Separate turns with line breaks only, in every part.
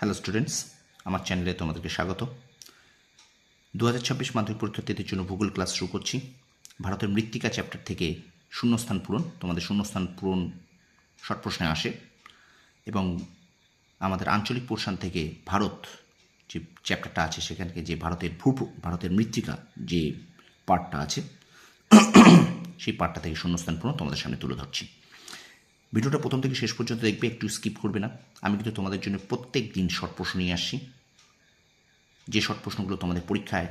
Hello students আমার চ্যানেলে তোমাদেরকে স্বাগত। দু হাজার ছাব্বিশ মাধ্যমিক পরীক্ষার্থীদের জন্য ভূগোল ক্লাস শুরু করছি। ভারতের মৃত্তিকা চ্যাপ্টার থেকে শূন্যস্থান পূরণ, তোমাদের শূন্যস্থান পূরণ শর্ট প্রশ্নে আসে। এবং আমাদের আঞ্চলিক পোর্শন থেকে ভারত যে চ্যাপ্টারটা আছে সেখান থেকে যে ভারতের ভূ, ভারতের মৃত্তিকা যে পার্টটা আছে, সেই পার্টটা থেকে শূন্যস্থান পূরণ তোমাদের সামনে তুলে ধরছি। ভিডিওটা প্রথম থেকে শেষ পর্যন্ত দেখবে, একটু স্কিপ করবে না। আমি কিন্তু তোমাদের জন্য প্রত্যেক দিন শর্ট প্রশ্ন নিয়ে আসছি। যে শর্ট প্রশ্নগুলো তোমাদের পরীক্ষায়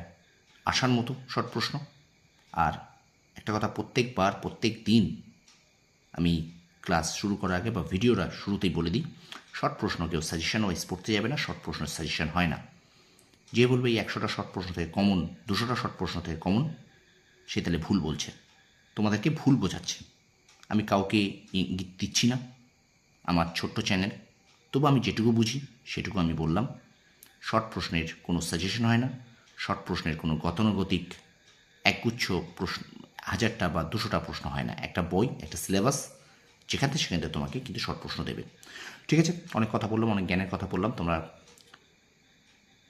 আসার মতো শর্ট প্রশ্ন। আর একটা কথা, প্রত্যেকবার, প্রত্যেক দিন আমি ক্লাস শুরু করার আগে বা ভিডিওটা শুরুতেই বলে দিই শর্ট প্রশ্ন কেউ সাজেশন ওয়াইজ পড়তে যাবে না শর্ট প্রশ্ন সাজেশন হয় না। যে বলবে এই একশোটা শর্ট প্রশ্ন থেকে কমন দুশোটা শর্ট প্রশ্ন থেকে কমন সে তাহলে ভুল বলছে। তোমাদেরকে ভুল বোঝাচ্ছে। আমি কাউকে ইঙ্গিত দিচ্ছি না, আমার ছোট্ট চ্যানেল তবু আমি যেটুকু বুঝি, সেটুকু আমি বললাম। শর্ট প্রশ্নের কোনো সাজেশন হয় না। শর্ট প্রশ্নের কোনো গতানুগতিক একগুচ্ছ প্রশ্ন, হাজারটা বা দুশোটা প্রশ্ন হয় না। একটা বই, একটা সিলেবাস যেখান থেকে সেখান থেকে তোমাকে কিন্তু শর্ট প্রশ্ন দেবে। ঠিক আছে? অনেক কথা বললাম, অনেক জ্ঞানের কথা বললাম। তোমরা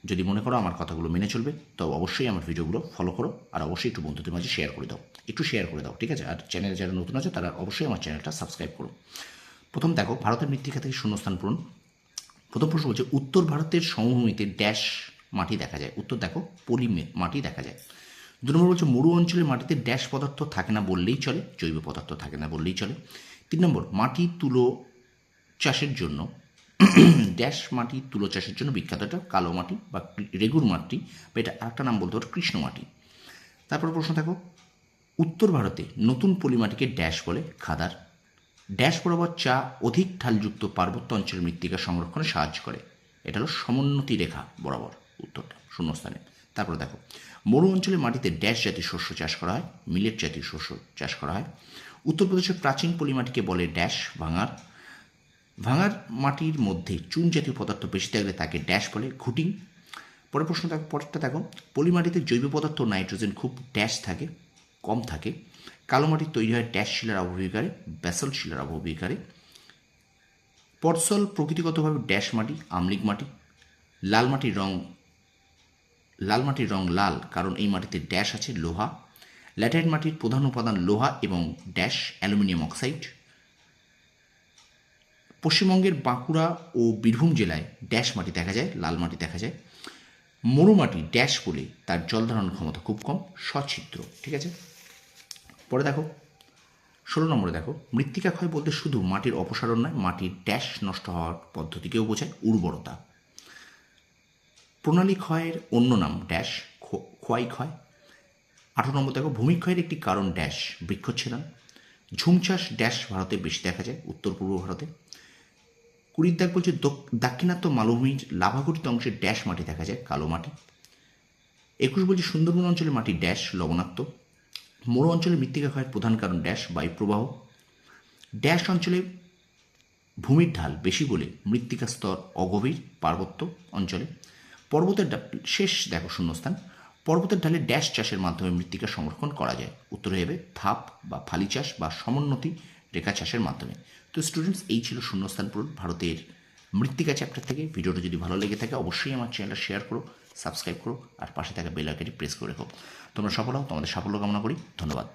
যদি মনে করো আমার কথাগুলো মেনে চলবে, তো অবশ্যই আমার ভিডিওগুলো ফলো করো, আর অবশ্যই একটু বন্ধুদের মাঝে শেয়ার করে দাও। একটু শেয়ার করে দাও, ঠিক আছে? আর চ্যানেলে যারা নতুন আছে, তারা অবশ্যই আমার চ্যানেলটা সাবস্ক্রাইব করো। প্রথম দেখো, ভারতের মৃত্তিকা থেকে শূন্যস্থান পূরণ। প্রথম প্রশ্ন বলছে, উত্তর ভারতের সমভূমিতে ড্যাশ মাটি দেখা যায়। উত্তর দেখো পলি মাটি দেখা যায়। দু নম্বর বলছে, মরু অঞ্চলের মাটিতে ড্যাশ পদার্থ থাকে না বললেই চলে, জৈব পদার্থ থাকে না বললেই চলে। তিন নম্বর, মাটি তুলো চাষের জন্য ড্যাশ মাটি তুলো চাষের জন্য বিখ্যাত। এটা কালো মাটি বা রেগুর মাটি, বা এটা আরেকটা নাম বলতে পারো কৃষ্ণ মাটি। তারপর প্রশ্ন দেখো উত্তর ভারতে নতুন পলিমাটিকে ড্যাশ বলে খাদার। ড্যাশ বরাবর চা অধিক ঢালযুক্ত পার্বত্য অঞ্চলের মৃত্তিকা সংরক্ষণে সাহায্য করে। এটা হলো সমোন্নতি রেখা বরাবর উত্তরটা, শূন্যস্থানে। তারপরে দেখো, মরু অঞ্চলের মাটিতে ড্যাশ জাতীয় শস্য চাষ করা হয়, মিলেট জাতীয় শস্য চাষ করা হয়। উত্তরপ্রদেশের প্রাচীন পলিমাটিকে বলে ড্যাশ ভাঙার। ভাঙার মাটির মধ্যে চুন জাতীয় পদার্থ বেশি থাকলে তাকে ড্যাশ বলে ঘুটিং। পরের প্রশ্ন দেখো, পরেরটা দেখো, পলিমাটিতে জৈব পদার্থ নাইট্রোজেন খুব ড্যাশ থাকে। কম থাকে। কালো মাটি তৈরি হয় ড্যাশ শিলার অবভিকারে ব্যাসল শিলার অবভিকারে পটসল প্রকৃতিগতভাবে ড্যাশ মাটি, আমলিক মাটি। লাল মাটির রং, লাল মাটির রং লাল, কারণ এই মাটিতে ড্যাশ আছে, লোহা। ল্যাটাইট মাটির প্রধান উপাদান লোহা এবং ড্যাশ, অ্যালুমিনিয়াম অক্সাইড। পশ্চিমবঙ্গের বাঁকুড়া ও বীরভূম জেলায় ড্যাশ মাটি দেখা যায়, লাল মাটি দেখা যায়। মরুমাটি ড্যাশ বলে তার জল ধারণ ক্ষমতা খুব কম, সচ্ছিদ্র, ঠিক আছে? পরে দেখো, ষোলো নম্বরে দেখো, মৃত্তিকা ক্ষয় বলতে শুধু মাটির অপসারণ নয়, মাটির ড্যাশ নষ্ট হওয়ার পদ্ধতিকেও বোঝায় উর্বরতা। প্রণালী ক্ষয়ের অন্য নাম ড্যাশ, খ- ক্ষয়। আঠারো নম্বর দেখো ভূমিক্ষয়ের একটি কারণ ড্যাশ, বৃক্ষচ্ছেদন। ঝুম চাষ ড্যাশ ভারতে বেশি দেখা যায়, উত্তর পূর্ব ভারতে। কুড়ির দাগ বলছে দক- দাক্ষিণাত্য মালভূমির লাভাগঠিত অংশে ড্যাশ মাটি দেখা যায়, কালো মাটি। একুশ বলছে সুন্দরবন অঞ্চলের মাটি ড্যাশ, লবণাক্ত। মোড় অঞ্চলে মৃত্তিকা ক্ষয়ের প্রধান কারণ ড্যাশ, বায়ুপ্রবাহ। ড্যাশ অঞ্চলে ভূমির ঢাল বেশি বলে মৃত্তিকা স্তর অগভীর, পার্বত্য অঞ্চলে। পর্বতের শেষ দেখো শূন্যস্থান। পর্বতের ঢালে ড্যাশ চাষের মাধ্যমে মৃত্তিকা সংরক্ষণ করা যায়। উত্তরে হবে ধাপ বা ফালি চাষ বা সমোন্নতি রেখা চাষের মাধ্যমে। তো স্টুডেন্টস এই ছিল শূন্যস্থান পূরণ ভারতের মৃত্তিকা চ্যাপ্টার থেকে। ভিডিওটা যদি ভালো লেগে থাকে, অবশ্যই আমার চ্যানেলটা শেয়ার করো। সাবস্ক্রাইব করো আর পাশে থাকা বেল আইকনটি প্রেস করে রেখো। তোমরা সফল হও, তোমাদের সাফল্য কামনা করি। ধন্যবাদ।